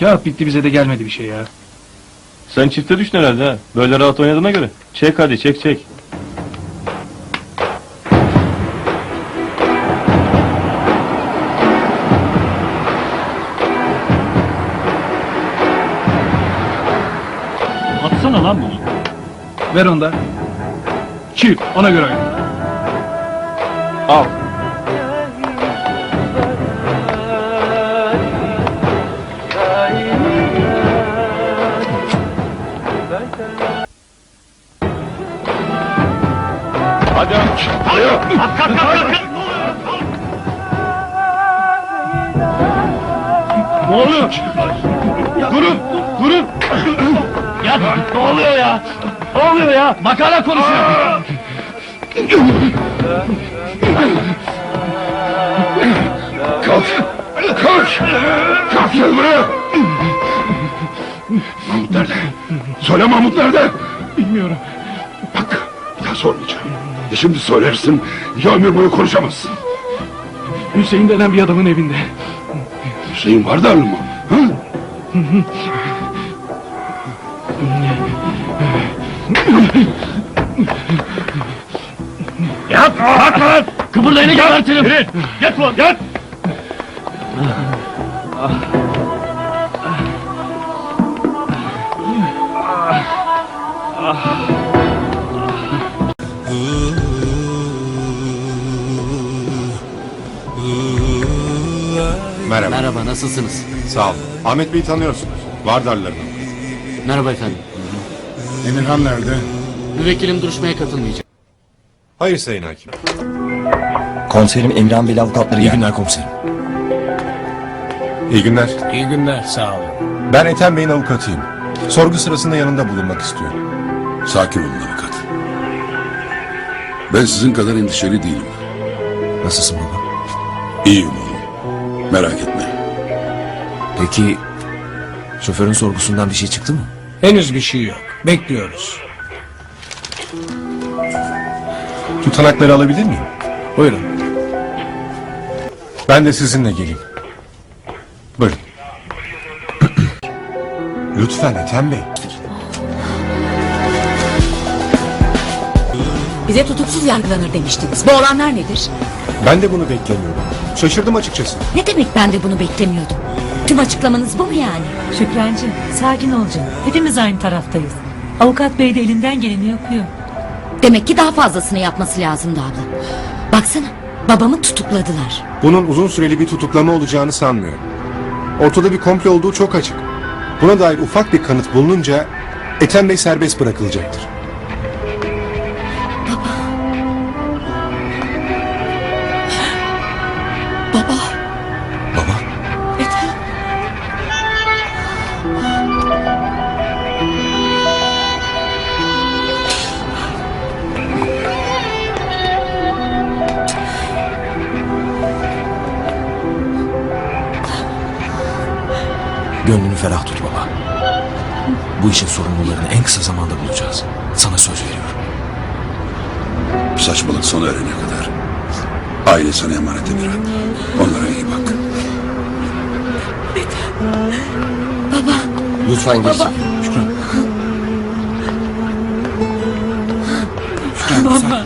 Kağıt bitti bize de gelmedi bir şey ya. Sen çifte düştün herhalde ha. Böyle rahat oynadığına göre. Çek hadi çek çek. Atsana lan bunu. Ver onu Çift ona göre. Al. Hadi aç. Ne oluyor? Durun, durun. Ya ne oluyor ya? Ne oluyor ya? Makara konuşuyor. Kalk! Kalk! Kalk gel buraya! Mahmut nerede? Söyle Mahmut nerede? Bilmiyorum. Bak, bir daha sormayacağım. Ya şimdi söylersin, ya ömür boyu konuşamazsın. Hüseyin denen bir adamın evinde. Hüseyin var da mı? Ha? Yat! Kalk lan! Kıpırdayını gebertirim! Yat ulan yat! Merhaba. Merhaba, nasılsınız? Sağ ol. Ahmet Bey'i tanıyorsunuz. Vardarlarından. Merhaba efendim. Emirhan nerede? Müvekkilim duruşmaya katılmayacak. Hayır Sayın Hakim. Komiserim Emirhan Bey avukatları İyi geldi. günler komiserim. İyi günler. İyi günler, sağ olun. Ben Ethem Bey'in avukatıyım. Sorgu sırasında yanında bulunmak istiyorum. Sakin olun avukat. Ben sizin kadar endişeli değilim. Nasılsın baba? İyiyim oğlum. Merak etme. Peki şoförün sorgusundan bir şey çıktı mı? Henüz bir şey yok. Bekliyoruz. Tutanakları alabilir miyim? Buyurun. Ben de sizinle geleyim. Buyurun. Lütfen Ethem Bey. Bize tutuksuz yargılanır demiştiniz. Bu olanlar nedir? Ben de bunu beklemiyordum. Şaşırdım açıkçası. Ne demek ben de bunu beklemiyordum? Tüm açıklamanız bu mu yani? Şükrancığım sakin ol canım. Hepimiz aynı taraftayız. Avukat bey de elinden geleni yapıyor. Demek ki daha fazlasını yapması lazımdı abla. Baksana babamı tutukladılar. Bunun uzun süreli bir tutuklama olacağını sanmıyorum. Ortada bir komplo olduğu çok açık. Buna dair ufak bir kanıt bulununca Ethem Bey serbest bırakılacaktır. Gönlünü ferah tut baba. Bu işin sorumlularını en kısa zamanda bulacağız. Sana söz veriyorum. Saçmalık sona erene kadar. Aile sana emanet Emirhan. Onlara iyi bak. Lütfen geç. Baba.